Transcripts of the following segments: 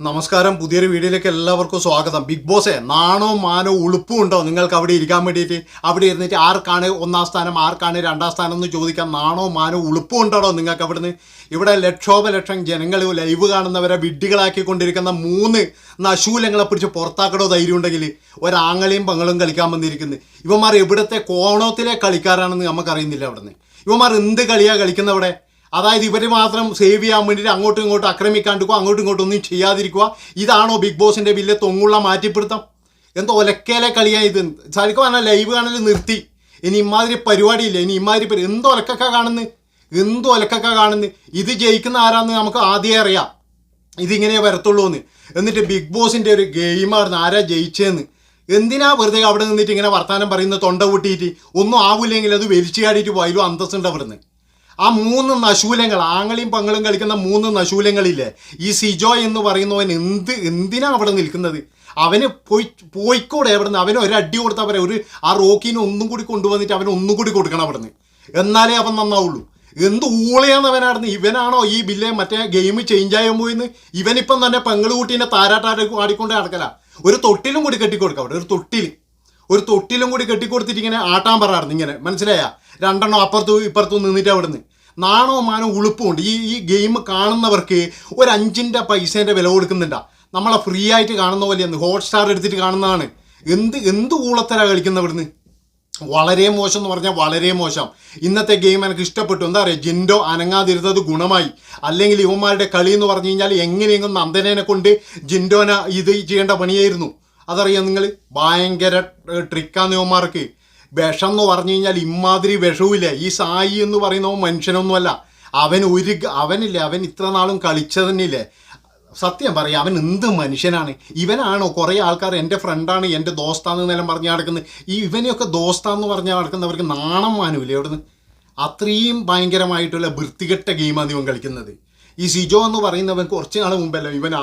നമസ്കാരം. പുതിയൊരു വീഡിയോയിലേക്ക് എല്ലാവർക്കും സ്വാഗതം. ബിഗ് ബോസേ നാണോ മാനോ ഉളുപ്പും ഉണ്ടോ? നിങ്ങൾക്ക് അവിടെ ഇരിക്കാൻ വേണ്ടിയിട്ട് അവിടെ ഇരുന്നിട്ട് ആർക്കാണ് ഒന്നാം സ്ഥാനം ആർക്കാണ് രണ്ടാം സ്ഥാനം എന്ന് ചോദിക്കാൻ നാണോ മാനോ ഉളുപ്പും ഉണ്ടോ നിങ്ങൾക്ക് അവിടുന്ന്? ഇവിടെ ലക്ഷോപലക്ഷം ജനങ്ങൾ ലൈവ് കാണുന്നവരെ വിഡ്ഢികളാക്കിക്കൊണ്ടിരിക്കുന്ന മൂന്ന് നശൂലങ്ങളെ പിടിച്ച് പുറത്താക്കടോ ധൈര്യം ഉണ്ടെങ്കിൽ ഒരാങ്ങളെയും പങ്ങളും കളിക്കാൻ വന്നിരിക്കുന്നത് ഇവന്മാർ എവിടുത്തെ കോണോത്തിലെ കളിക്കാരാണെന്ന് നമുക്കറിയുന്നില്ല അവിടുന്ന്. ഇവന്മാർ എന്ത് കളിയാണ് കളിക്കുന്നത് അവിടെ അതായത് ഇവർ മാത്രം സേവ് ചെയ്യാൻ വേണ്ടിയിട്ട് അങ്ങോട്ടും ഇങ്ങോട്ടും ആക്രമിക്കാണ്ടിരിക്കുക അങ്ങോട്ടും ഇങ്ങോട്ടും ഒന്നും ചെയ്യാതിരിക്കുക. ഇതാണോ ബിഗ് ബോസിന്റെ വലിയ തൊങ്ങുള്ള മാറ്റിപ്പിടുത്തം? എന്തോ ഒലക്കേലെ കളിയാ ഇത്. ശരിക്കും പറഞ്ഞാൽ ലൈവ് കാണൽ നിർത്തി. ഇനി ഇമാതിരി പരിപാടിയില്ല. ഇനി ഇമാതിരി പരി എന്തോ ഒലക്കൊക്കെ കാണുന്നു. എന്തോ ഒലക്കൊക്കെ കാണുന്നു. ഇത് ജയിക്കുന്ന ആരാന്ന് നമുക്ക് ആദ്യമേ അറിയാം. ഇതിങ്ങനെ വരത്തുള്ളൂ എന്ന് എന്നിട്ട് ബിഗ് ബോസിന്റെ ഒരു ഗെയിമായിരുന്നു ആരാ ജയിച്ചതെന്ന് എന്തിനാ വെറുതെ അവിടെ നിന്നിട്ട് ഇങ്ങനെ വർത്തമാനം പറയുന്നത്? തൊണ്ട കൂട്ടിയിട്ട് ഒന്നും ആവില്ലെങ്കിൽ അത് വലിച്ചു ചാടിയിട്ട് പോയാലും അന്തസ്സുണ്ട് അവിടുന്ന്. ആ മൂന്ന് നശൂലങ്ങൾ ആങ്ങളിയും പങ്ങളും കളിക്കുന്ന മൂന്ന് നശൂലങ്ങളില്ലേ? ഈ സിജോ എന്ന് പറയുന്നവൻ എന്ത് എന്തിനാ അവിടെ നിൽക്കുന്നത്? അവന് പോയി പോയിക്കൂടെ അവിടുന്ന്. അവന് ഒരു അടി കൊടുത്താൽ പറയാം ഒരു ആ റോക്കിനെ ഒന്നും കൂടി കൊണ്ടുവന്നിട്ട് അവന് ഒന്നും കൂടി കൊടുക്കണം അവിടുന്ന്. എന്നാലേ അവൻ നന്നാവുള്ളൂ. എന്ത് ഊളയാന്നവനായിരുന്നു ഇവനാണോ ഈ ബില്ലെ മറ്റേ ഗെയിം ചേഞ്ച് ആയാൻ പോയിന്ന്? ഇവനിപ്പം തന്നെ പെങ്ങൾ കൂട്ടീനെ താരാട്ടാരെ ആടിക്കൊണ്ട് നടക്കല. ഒരു തൊട്ടിലും കൂടി കെട്ടിക്കൊടുക്കാം അവിടെ. ഒരു തൊട്ടിൽ ഒരു തൊട്ടിലും കൂടി കെട്ടിക്കൊടുത്തിട്ട് ഇങ്ങനെ ആട്ടാൻ പറയാറുണ്ട് ഇങ്ങനെ. മനസ്സിലായ? രണ്ടെണ്ണം അപ്പുറത്തും ഇപ്പുറത്തും നിന്നിട്ട് അവിടുന്ന്. നാണോ മാനോ ഉളുപ്പുമുണ്ട്. ഈ ഈ ഗെയിം കാണുന്നവർക്ക് ഒരു അഞ്ചിന്റെ പൈസേന്റെ വില കൊടുക്കുന്നുണ്ട. നമ്മളെ ഫ്രീ ആയിട്ട് കാണുന്ന പോലെയാണ്. ഹോട്ട് സ്റ്റാർ എടുത്തിട്ട് കാണുന്നതാണ്. എന്ത് എന്ത് ഊളത്തരാ കളിക്കുന്ന ഇവിടുന്ന്? വളരെ മോശം എന്ന് പറഞ്ഞാൽ വളരെ മോശം. ഇന്നത്തെ ഗെയിം എനിക്ക് ഇഷ്ടപ്പെട്ടു. എന്താ പറയുക ജിൻഡോ അനങ്ങാതിരുന്നത് ഗുണമായി. അല്ലെങ്കിൽ ഇവന്മാരുടെ കളി എന്ന് പറഞ്ഞു കഴിഞ്ഞാൽ എങ്ങനെയെങ്കിലും നന്ദനേനെ കൊണ്ട് ജിൻഡോനെ ഇത് ചെയ്യേണ്ട പണിയായിരുന്നു. അതറിയാം നിങ്ങൾ? ഭയങ്കര ട്രിക്കാന്ന് ഇവന്മാർക്ക്. വിഷം എന്ന് പറഞ്ഞു കഴിഞ്ഞാൽ ഇമാതിരി വിഷവുമില്ല. ഈ സായി എന്ന് പറയുന്നവൻ മനുഷ്യനൊന്നുമല്ല. അവൻ ഒരു അവനില്ലേ അവൻ ഇത്ര നാളും കളിച്ചതന്നെയില്ലേ? സത്യം പറയാം അവൻ എന്ത് മനുഷ്യനാണ്? ഇവനാണോ കുറേ ആൾക്കാർ എന്റെ ഫ്രണ്ടാണ് എന്റെ ദോസ്താന്ന് എന്നെല്ലാം പറഞ്ഞ് നടക്കുന്നത്. ഈ ഇവനെയൊക്കെ ദോസ്താന്ന് പറഞ്ഞ് നടക്കുന്നവർക്ക് നാണം മാനൂല്ലേ അവിടുന്ന്? അത്രയും ഭയങ്കരമായിട്ടുള്ള വൃത്തികെട്ട ഗെയിമാണ് ഇവൻ കളിക്കുന്നത്. ഈ സിജോ എന്ന് പറയുന്നവൻ കുറച്ച് നാൾ മുമ്പല്ല ഇവൻ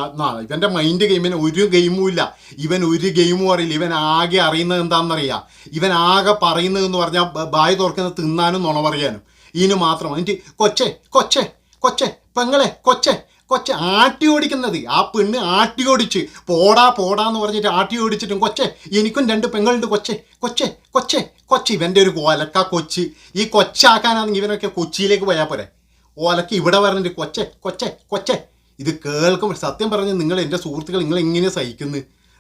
ഇവന്റെ മൈൻഡ് ഗെയിമിന് ഒരു ഗെയിമും ഇല്ല. ഇവൻ ഒരു ഗെയിമും അറിയില്ല. ഇവൻ ആകെ അറിയുന്നത് എന്താണെന്നറിയാം? ഇവൻ ആകെ പറയുന്നത് എന്ന് പറഞ്ഞാൽ ബായ് തുറക്കുന്നത് തിന്നാനും നുണ പറയാനും. ഇതിന് മാത്രം. എന്നിട്ട് കൊച്ചെ കൊച്ചെ കൊച്ചെ പെങ്ങളെ കൊച്ചെ കൊച്ചെ ആട്ടി ഓടിക്കുന്നത്. ആ പെണ്ണ് ആട്ടി ഓടിച്ച് പോടാ പോടാ എന്ന് പറഞ്ഞിട്ട് ആട്ടി ഓടിച്ചിട്ടും കൊച്ചെ എനിക്കും രണ്ട് പെങ്ങളുണ്ട് കൊച്ചെ കൊച്ചെ കൊച്ചെ കൊച്ചി. ഇവന്റെ ഒരു കൊലക്ക കൊച്ചി. ഈ കൊച്ചാക്കാനാണെങ്കിൽ ഇവനൊക്കെ കൊച്ചിയിലേക്ക് പോയാൽ പോരെ. ഓലക്ക് ഇവിടെ പറഞ്ഞിട്ട് കൊച്ചെ കൊച്ചെ കൊച്ചെ. ഇത് കേൾക്കും സത്യം പറഞ്ഞ് നിങ്ങൾ എന്റെ സുഹൃത്തുക്കൾ നിങ്ങൾ എങ്ങനെ സഹിക്കുന്നു?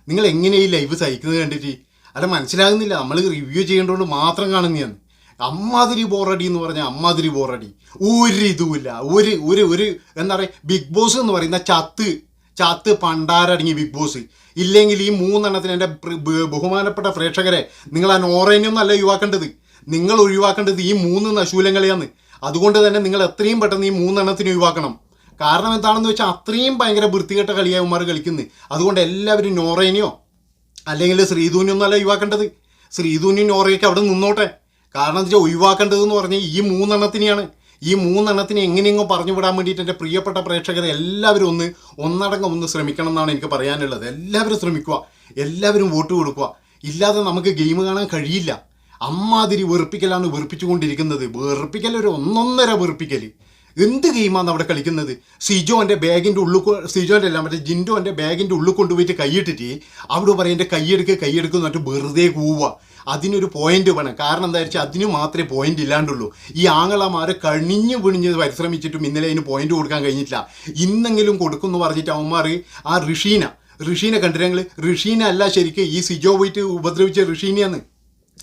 നിങ്ങൾ എങ്ങനെ ഈ ലൈവ് സഹിക്കുന്നത് കണ്ടിട്ട്? അത് മനസ്സിലാകുന്നില്ല. നമ്മൾ റിവ്യൂ ചെയ്യേണ്ടതുകൊണ്ട് മാത്രം കാണുന്നതാണ്. അമ്മാതിരി ബോറടി എന്ന് പറഞ്ഞാൽ അമ്മാതിരി ബോറടി ഒരു ഇതുമില്ല. ഒരു ഒരു ഒരു എന്താ പറയുക ബിഗ് ബോസ് എന്ന് പറയുന്ന ചത്ത് ചത്ത് പണ്ടാരടങ്ങി ബിഗ് ബോസ് ഇല്ലെങ്കിൽ ഈ മൂന്നെണ്ണത്തിന് എന്റെ ബഹുമാനപ്പെട്ട പ്രേക്ഷകരെ നിങ്ങൾ ആ നോറേനെയൊന്നും അല്ല ഒഴിവാക്കേണ്ടത്. നിങ്ങൾ ഒഴിവാക്കേണ്ടത് ഈ മൂന്ന് നശൂലങ്ങളെയാണ്. അതുകൊണ്ട് തന്നെ നിങ്ങൾ എത്രയും പെട്ടെന്ന് ഈ മൂന്നെണ്ണത്തിന് ഒഴിവാക്കണം. കാരണം എന്താണെന്ന് വെച്ചാൽ അത്രയും ഭയങ്കര വൃത്തികെട്ട കളിയാകുമാർ കളിക്കുന്നത് അതുകൊണ്ട് എല്ലാവരും നോറേനെയോ അല്ലെങ്കിൽ ശ്രീധുവിനൊന്നും അല്ല ഒഴിവാക്കേണ്ടത്. ശ്രീധുവിനും നോറയൊക്കെ അവിടെ നിന്നോട്ടെ. കാരണം എന്താ വെച്ചാൽ ഒഴിവാക്കേണ്ടത് എന്ന് പറഞ്ഞാൽ ഈ മൂന്നെണ്ണത്തിനെയാണ്. ഈ മൂന്നെണ്ണത്തിനെ എങ്ങനെയെങ്കിലും പറഞ്ഞു വിടാൻ വേണ്ടിയിട്ട് എന്റെ പ്രിയപ്പെട്ട പ്രേക്ഷകരെ എല്ലാവരും ഒന്ന് ഒന്നടങ്കം ഒന്ന് ശ്രമിക്കണം എന്നാണ് എനിക്ക് പറയാനുള്ളത്. എല്ലാവരും ശ്രമിക്കുക. എല്ലാവരും വോട്ട് കൊടുക്കുക. ഇല്ലാതെ നമുക്ക് ഗെയിം കാണാൻ കഴിയില്ല. അമ്മാതിരി വെറുപ്പിക്കലാണ് വെറുപ്പിച്ചുകൊണ്ടിരിക്കുന്നത്. വെറുപ്പിക്കൽ ഒരു ഒന്നൊന്നര വെറുപ്പിക്കൽ. എന്ത് ഗെയിമാണ് അവിടെ കളിക്കുന്നത്? സിജോന്റെ ബാഗിന്റെ ഉള്ളിൽ സിജോന്റെ അല്ല മറ്റേ ജിൻഡോന്റെ ബാഗിന്റെ ഉള്ളിൽ കൊണ്ടുപോയിട്ട് കൈയിട്ടിട്ട് അവിടെ പറയും എന്റെ കൈയെടുക്ക് കൈയെടുക്കുക എന്നിട്ട് വെറുതെ കൂവുക. അതിനൊരു പോയിന്റ് വേണം. കാരണം എന്താ വെച്ചാൽ അതിന് മാത്രമേ പോയിന്റ് ഇല്ലാണ്ടുള്ളൂ. ഈ ആങ്ങളമാരെ കണിഞ്ഞു പിണിഞ്ഞ് പരിശ്രമിച്ചിട്ടും ഇന്നലെ അതിന് പോയിന്റ് കൊടുക്കാൻ കഴിഞ്ഞിട്ടില്ല. ഇന്നെങ്കിലും കൊടുക്കുമെന്ന് പറഞ്ഞിട്ട് അവന്മാർ ആ ഋഷീന. ഋഷീനെ കണ്ടിരങ്ങൾ ഋഷീന അല്ല ശരിക്കും ഈ സിജോ പോയിട്ട് ഉപദ്രവിച്ച ഋഷീനയാണ്.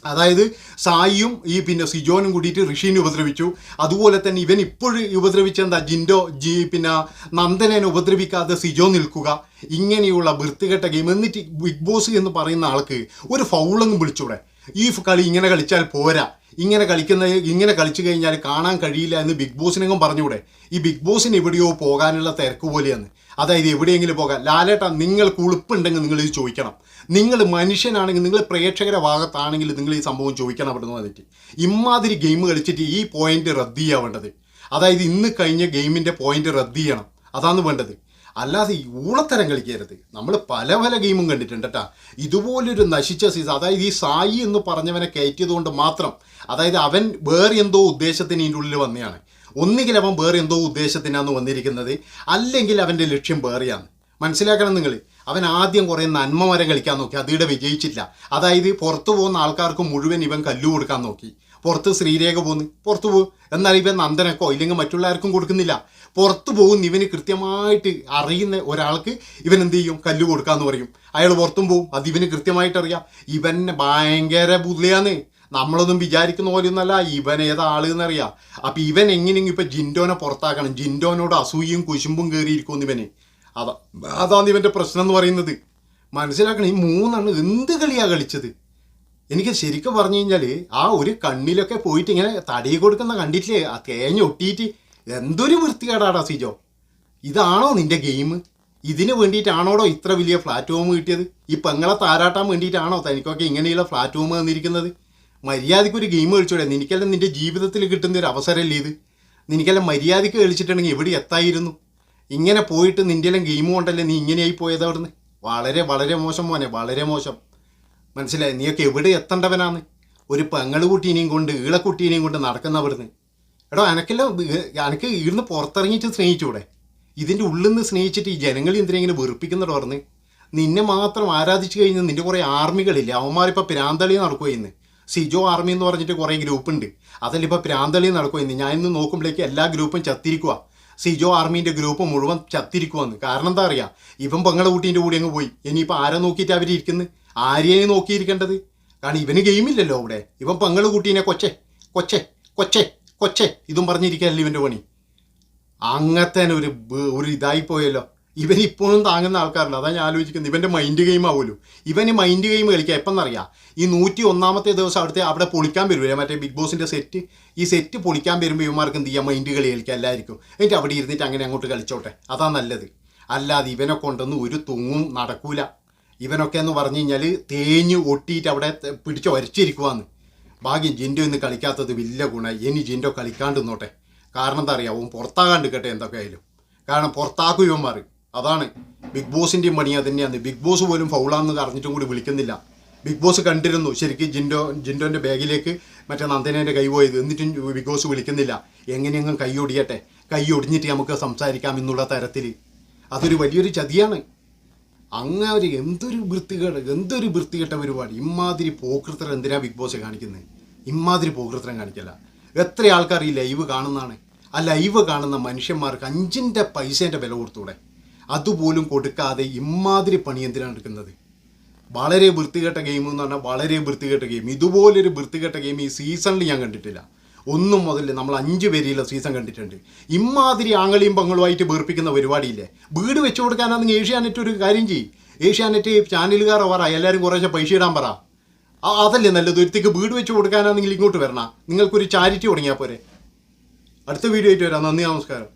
അതായത് സായിയും ഈ പിന്നെ സിജോനും കൂടിയിട്ട് ഋഷീനെ ഉപദ്രവിച്ചു. അതുപോലെ തന്നെ ഇവൻ ഇപ്പോഴും ഉപദ്രവിച്ച എന്താ? ജിൻഡോ ജി പിന്നെ നന്ദനെ ഉപദ്രവിക്കാതെ സിജോ നിൽക്കുക. ഇങ്ങനെയുള്ള വൃത്തികെട്ട ഗെയിം എന്നിട്ട് ബിഗ് ബോസ് എന്ന് പറയുന്ന ആൾക്ക് ഒരു ഫൗളങ്ങ് വിളിച്ചൂടെ ഈ കളി ഇങ്ങനെ കളിച്ചാൽ പോരാ. ഇങ്ങനെ കളിക്കുന്ന ഇങ്ങനെ കളിച്ചു കഴിഞ്ഞാൽ കാണാൻ കഴിയില്ല എന്ന് ബിഗ് ബോസിനെങ്കിലും പറഞ്ഞുകൂടെ? ഈ ബിഗ് ബോസിന് എവിടെയോ പോകാനുള്ള തിരക്ക് പോലെയാണ്. അതായത് എവിടെയെങ്കിലും പോകാം ലാലേട്ട നിങ്ങൾക്ക് ഉളുപ്പുണ്ടെങ്കിൽ നിങ്ങൾ ഇത് ചോദിക്കണം. നിങ്ങൾ മനുഷ്യനാണെങ്കിൽ നിങ്ങൾ പ്രേക്ഷകരെ ഭാഗത്താണെങ്കിൽ നിങ്ങൾ ഈ സംഭവം ചോദിക്കണം അവിടെ നിന്ന് വന്നിട്ട് ഇമാതിരി ഗെയിം കളിച്ചിട്ട് ഈ പോയിന്റ് റദ്ദ് ചെയ്യാൻ വേണ്ടത്. അതായത് ഇന്ന് കഴിഞ്ഞ ഗെയിമിന്റെ പോയിന്റ് റദ്ദ് ചെയ്യണം. അതാണ് വേണ്ടത്. അല്ലാതെ ഈ ഊളത്തരം കളിക്കരുത്. നമ്മൾ പല പല ഗെയിമും കണ്ടിട്ടുണ്ട് കേട്ടാ ഇതുപോലൊരു നശിച്ച സീസൺ അതായത് ഈ സായി എന്ന് പറഞ്ഞവനെ കയറ്റിയത് കൊണ്ട് മാത്രം അതായത് അവൻ വേറെ എന്തോ ഉദ്ദേശത്തിന് ഇതിന്റെ ഉള്ളിൽ വന്നെയാണ്. ഒന്നുകിൽ അവൻ വേറെ എന്തോ ഉദ്ദേശത്തിനാണ് വന്നിരിക്കുന്നത് അല്ലെങ്കിൽ അവന്റെ ലക്ഷ്യം വേറെയാണ്. മനസ്സിലാക്കണം നിങ്ങൾ അവൻ ആദ്യം കുറേ നന്മ വരെ കളിക്കാൻ നോക്കി അതിയുടെ വിജയിച്ചില്ല. അതായത് പുറത്തു പോകുന്ന ആൾക്കാർക്ക് മുഴുവൻ ഇവൻ കല്ലു കൊടുക്കാൻ നോക്കി. പുറത്ത് ശ്രീരേഖ പോകുന്നു പുറത്ത് പോകും എന്നാൽ ഇവൻ നന്ദനക്കോ ഇല്ലെങ്കിൽ മറ്റുള്ളവർക്കും കൊടുക്കുന്നില്ല. പുറത്ത് പോകുന്ന ഇവന് കൃത്യമായിട്ട് അറിയുന്ന ഒരാൾക്ക് ഇവൻ എന്ത് ചെയ്യും? കല്ല് കൊടുക്കാന്ന് പറയും. അയാൾ പുറത്തും പോകും അത് ഇവന് കൃത്യമായിട്ട് അറിയാം. ഇവൻ ഭയങ്കര ബുദ്ധിയാന്ന് നമ്മളൊന്നും വിചാരിക്കുന്ന പോലെയൊന്നല്ല. ഇവൻ ഏതാ ആൾ എന്നറിയാം അപ്പം ഇവൻ എങ്ങനെയെങ്കിലും ഇപ്പം ജിൻഡോനെ പുറത്താക്കണം. ജിൻഡോനോട് അസൂയയും കുശുമ്പും കയറിയിരിക്കുമെന്ന് ഇവന്. അതാ അതാണ് ഇവന്റെ പ്രശ്നം എന്ന് പറയുന്നത്. മനസ്സിലാക്കണം ഈ മൂന്നാണ് എന്ത് കളിയാണ് കളിച്ചത്? എനിക്ക് ശരിക്കും പറഞ്ഞു കഴിഞ്ഞാൽ ആ ഒരു കണ്ണിലൊക്കെ പോയിട്ട് ഇങ്ങനെ തടി കൊടുക്കുന്ന കണ്ടിട്ടില്ലേ? ആ തേഞ്ഞ ഒട്ടിയിട്ട് എന്തൊരു വൃത്തികേടാടാ സിജോ. ഇതാണോ നിന്റെ ഗെയിം? ഇതിന് വേണ്ടിയിട്ടാണോടോ ഇത്ര വലിയ പ്ലാറ്റ്ഫോം കിട്ടിയത്? ഈ പെങ്ങളെ താരാട്ടാൻ വേണ്ടിയിട്ടാണോ തനിക്കൊക്കെ ഇങ്ങനെയുള്ള പ്ലാറ്റ്ഫോം തന്നിരിക്കുന്നത് മര്യാദയ്ക്ക് ഒരു ഗെയിം കളിച്ചൂടെ? നിനക്കെല്ലാം നിന്റെ ജീവിതത്തിൽ കിട്ടുന്ന ഒരു അവസരമല്ലേ ഇത്? നിനക്കെല്ലാം മര്യാദയ്ക്ക് കളിച്ചിട്ടുണ്ടെങ്കിൽ ഇവിടെ എത്തായിരുന്നു? ഇങ്ങനെ പോയിട്ട് നിന്റെ എല്ലാം ഗെയിം കൊണ്ടല്ലേ നീ ഇങ്ങനെയായി പോയത് അവിടുന്ന്? വളരെ വളരെ മോശം മോനെ വളരെ മോശം. മനസ്സിലായി? നീയൊക്കെ എവിടെ എത്തേണ്ടവനാന്ന്? ഒരു പെങ്ങളുകുട്ടീനെയും കൊണ്ട് ഈളക്കുട്ടീനെയും കൊണ്ട് നടക്കുന്നവിടുന്ന് എടോ അനക്കെല്ലാം അനക്ക് ഇവിടുന്ന് പുറത്തിറങ്ങിയിട്ട് സ്നേഹിച്ചൂടെ? ഇതിന്റെ ഉള്ളിൽ നിന്ന് സ്നേഹിച്ചിട്ട് ഈ ജനങ്ങൾ എന്തിനെങ്കിലും വെറുപ്പിക്കുന്നുണ്ടോ പറഞ്ഞ് നിന്നെ മാത്രം ആരാധിച്ചു കഴിഞ്ഞാൽ നിന്റെ കുറേ ആർമികളില്ലേ? അവന്മാരിപ്പോൾ പ്രാന്തളി നടക്കുകയെന്ന് സിജോ ആർമി എന്ന് പറഞ്ഞിട്ട് കുറേ ഗ്രൂപ്പ് ഉണ്ട്. ഇപ്പോൾ പ്രാന്തളി നടക്കുകയെന്ന് ഞാൻ ഇന്ന് നോക്കുമ്പോഴേക്ക് എല്ലാ ഗ്രൂപ്പും ചത്തിരിക്കുക സിജോ ആർമീന്റെ ഗ്രൂപ്പ് മുഴുവൻ ചത്തിരിക്കുവന്ന്. കാരണം എന്താ അറിയാ? ഇവൻ പെങ്ങളെ കൂട്ടീന്റെ കൂടെ അങ്ങ് പോയി. ഇനിയിപ്പോൾ ആരെ നോക്കിയിട്ട് അവരിയ്ക്കുന്നത് ആരെയാണ് നോക്കിയിരിക്കേണ്ടത്? കാരണം ഇവന് ഗെയിമില്ലല്ലോ അവിടെ. ഇവൻ പെങ്ങൾ കൂട്ടീനെ കൊച്ചെ കൊച്ചെ കൊച്ചെ കൊച്ചെ ഇതും പറഞ്ഞിരിക്കുകയല്ലേ ഇവന്റെ പണി. അങ്ങനത്തെ ഒരു ഒരു ഇതായി പോയല്ലോ. ഇവൻ ഇപ്പോഴും താങ്ങുന്ന ആൾക്കാരല്ല. അതാണ് ഞാൻ ആലോചിക്കുന്നത്. ഇവന്റെ മൈൻഡ് ഗെയിം ആവുമല്ലോ ഇവന് മൈൻഡ് ഗെയിം കളിക്കുക എപ്പം എന്നറിയാം? ഈ നൂറ്റി ഒന്നാമത്തെ ദിവസം അവിടുത്തെ അവിടെ പൊളിക്കാൻ വരുമല്ലേ മറ്റേ ബിഗ് ബോസിന്റെ സെറ്റ് ഈ സെറ്റ് പൊളിക്കാൻ വരുമ്പോൾ ഇവന്മാർക്ക് എന്ത് ചെയ്യാം? മൈൻഡ് കളി കളിക്കുക എല്ലാവർക്കും എന്നിട്ട് അവിടെ ഇരുന്നിട്ട് അങ്ങനെ അങ്ങോട്ട് കളിച്ചോട്ടെ. അതാ നല്ലത്. അല്ലാതെ ഇവനെ കൊണ്ടൊന്നും ഒരു തുങ്ങും നടക്കൂല. ഇവനൊക്കെ എന്ന് പറഞ്ഞു കഴിഞ്ഞാൽ തേഞ്ഞ് ഒട്ടിയിട്ട് അവിടെ പിടിച്ച് ഒരച്ചിരിക്കുവാന്ന്. ഭാഗ്യം ജിൻഡോ ഇന്ന് കളിക്കാത്തത് വലിയ ഗുണമായി. ഇനി ജിൻഡോ കളിക്കാണ്ട് നിന്നോട്ടെ. കാരണം എന്താ അറിയാം? അവൻ പുറത്താകാണ്ട് കേട്ടെ എന്തൊക്കെ ആയാലും. കാരണം പുറത്താക്കും ഇവന്മാർ അതാണ്. ബിഗ് ബോസിന്റെയും പണി തന്നെയാണ്. ബിഗ് ബോസ് പോലും ഫൗളാന്ന് അറിഞ്ഞിട്ടും കൂടി വിളിക്കുന്നില്ല. ബിഗ് ബോസ് കണ്ടിരുന്നു ശരിക്കും ജിൻഡോ ജിൻഡോന്റെ ബാഗിലേക്ക് മറ്റേ നന്ദനേന്റെ കൈ പോയത്. എന്നിട്ടും ബിഗ് ബോസ് വിളിക്കുന്നില്ല. എങ്ങനെയെങ്കിലും കൈ ഒടിയട്ടെ. കൈ ഒടിഞ്ഞിട്ട് നമുക്ക് സംസാരിക്കാം എന്നുള്ള തരത്തിൽ അതൊരു വലിയൊരു ചതിയാണ്. അങ്ങ് എന്തൊരു വൃത്തികേട് എന്തൊരു വൃത്തികെട്ട പരിപാടി. ഇമാതിരി പോക്കൃത്തരം എന്തിനാ ബിഗ് ബോസ് കാണിക്കുന്നത് ഇമാതിരി പോക്കൃത്തരം കാണിക്കല്ല. എത്ര ആൾക്കാർ ഈ ലൈവ് കാണുന്നതാണ്? ആ ലൈവ് കാണുന്ന മനുഷ്യന്മാർക്ക് അഞ്ചിന്റെ പൈസേന്റെ വില കൊടുത്തൂടെ? അതുപോലും കൊടുക്കാതെ ഇമാതിരി പണി എന്തിനാണ് എടുക്കുന്നത്? വളരെ വൃത്തികെട്ട ഗെയിം എന്ന് പറഞ്ഞാൽ വളരെ വൃത്തികെട്ട ഗെയിം. ഇതുപോലൊരു വൃത്തികെട്ട ഗെയിം ഈ സീസണിൽ ഞാൻ കണ്ടിട്ടില്ല. ഒന്നും മുതൽ നമ്മൾ അഞ്ച് പേരിലെ സീസൺ കണ്ടിട്ടുണ്ട്. ഇമാതിരി ആങ്ങളിയും പങ്ങളുമായിട്ട് വേർപ്പിക്കുന്ന പരിപാടിയില്ലേ? വീട് വെച്ചു കൊടുക്കാനാണെങ്കിൽ ഏഷ്യാനെറ്റ് ഒരു കാര്യം ചെയ്യും. ഏഷ്യാനെറ്റ് ചാനലുകാർ പറ എല്ലാവരും കുറേശ്ശെ പൈസ ഇടാൻ പറ. അതല്ലേ നല്ലത്? ഒരുത്തേക്ക് വീട് വെച്ച് കൊടുക്കാനാണെങ്കിൽ ഇങ്ങോട്ട് വരണം. നിങ്ങൾക്കൊരു ചാരിറ്റി തുടങ്ങിയാൽ പോരെ. അടുത്ത വീഡിയോ ആയിട്ട് വരാം. നന്ദി നമസ്കാരം.